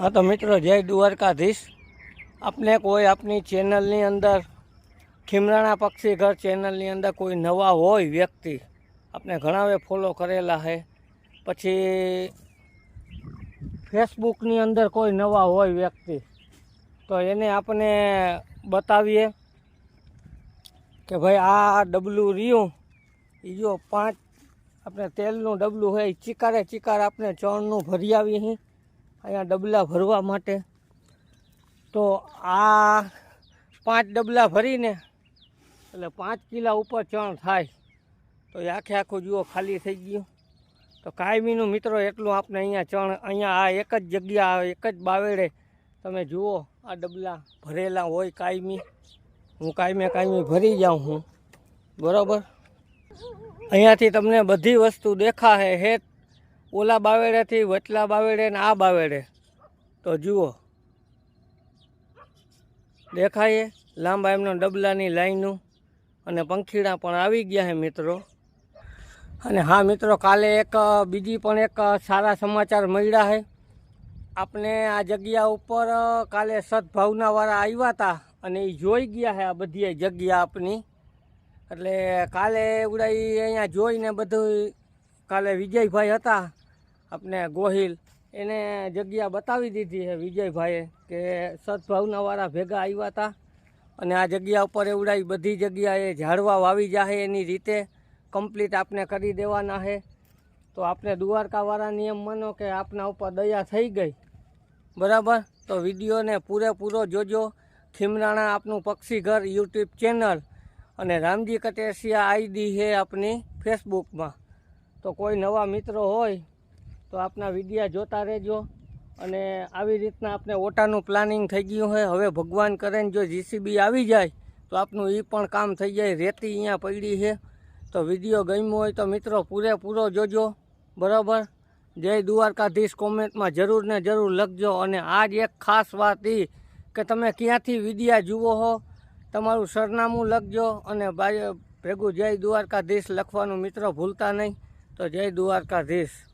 હા તો મિત્રો, જય દ્વારકાધીશ. આપને કોઈ આપની ચેનલની અંદર, ખીમરાણા પક્ષી ઘર ચેનલની અંદર કોઈ નવા હોય વ્યક્તિ આપણે ઘણાવે ફોલો કરેલા છે પછી ફેસબુકની અંદર કોઈ નવા હોય વ્યક્તિ, તો એને આપણે બતાવીએ કે ભાઈ આ ડબલું રહ્યું. એ જો પાંચ આપણે તેલનું ડબલું હોય ચિકારે ચિકાર આપણે ચણનું ભરી આવીએ અહીંયા ડબલા ભરવા માટે. તો આ પાંચ ડબલા ભરીને એટલે પાંચ કિલા ઉપર ચણ થાય. તો એ આખે આખું જુઓ ખાલી થઈ ગયું. તો કાયમીનું મિત્રો એટલું આપણે અહીંયા ચણ, અહીંયા આ એક જ જગ્યા, એક જ બાવેડે તમે જુઓ આ ડબલા ભરેલા હોય કાયમી. હું કાયમે કાયમી ભરી જાઉં હું. બરાબર? અહીંયાથી તમને બધી વસ્તુ દેખાશે, હેત ઓલા બાવેડેથી વચલા બાવેડે ને આ બાવેડે. તો જુઓ. દેખાય લાંબા એમનો ડબલાની લાઈનું. અને પંખીડા પણ આવી ગયા છે મિત્રો. અને હા મિત્રો, કાલે એક, બીજી પણ એક સારા સમાચાર મળ્યા છે આપણે આ જગ્યા ઉપર કાલે સદભાવનાવાળા આવ્યા હતા અને એ જોઈ ગયા છે આ બધી જગ્યા આપની. એટલે કાલે ઉડાઈ અહીંયા જોઈને બધું કાલે વિજયભાઈ હતા. આપણે ગોહિલ, એને જગ્યા બતાવી દીધી છે વિજયભાઈએ કે સદભાવનાવાળા ભેગા આવ્યા હતા અને આ જગ્યા ઉપર એવડાઈ બધી જગ્યાએ ઝાડવા વાવી જાહે એની રીતે કમ્પ્લીટ આપણે કરી દેવાના છે તો આપણે દ્વારકાવાળા નિયમ માનો કે આપના ઉપર દયા થઈ ગઈ. બરાબર? તો વિડીયોને પૂરેપૂરો જોજો. ખીમરાણા આપનું પક્ષી ઘર યુટ્યુબ ચેનલ. અને રામજી કટેસિયા આઈડી છે આપની ફેસબુકમાં તો કોઈ નવા મિત્રો હોય તો આપના વિડીયા જોતા રહેજો. અને આવી રીતના આપણે ઓટાનું પ્લાનિંગ થઈ ગયું છે હવે ભગવાન કરે ને જો જીસીબી આવી જાય, તો આપનું એ પણ કામ થઈ જાય, રેતી અહીંયા પડી છે. તો વીડિયો ગમ્યો હોય તો મિત્રો પૂરેપૂરો જોજો, બરાબર? જય દ્વારકાધીશ કોમેન્ટમાં જરૂર ને જરૂર લખજો. અને આજ એક ખાસ વાત એ કે તમે ક્યાંથી વિડીયા જુઓ હો, તમારું સરનામું લખજો અને ભેગું જય દ્વારકાધીશ લખવાનું મિત્રો ભૂલતા નહીં. તો જય દ્વારકાધીશ.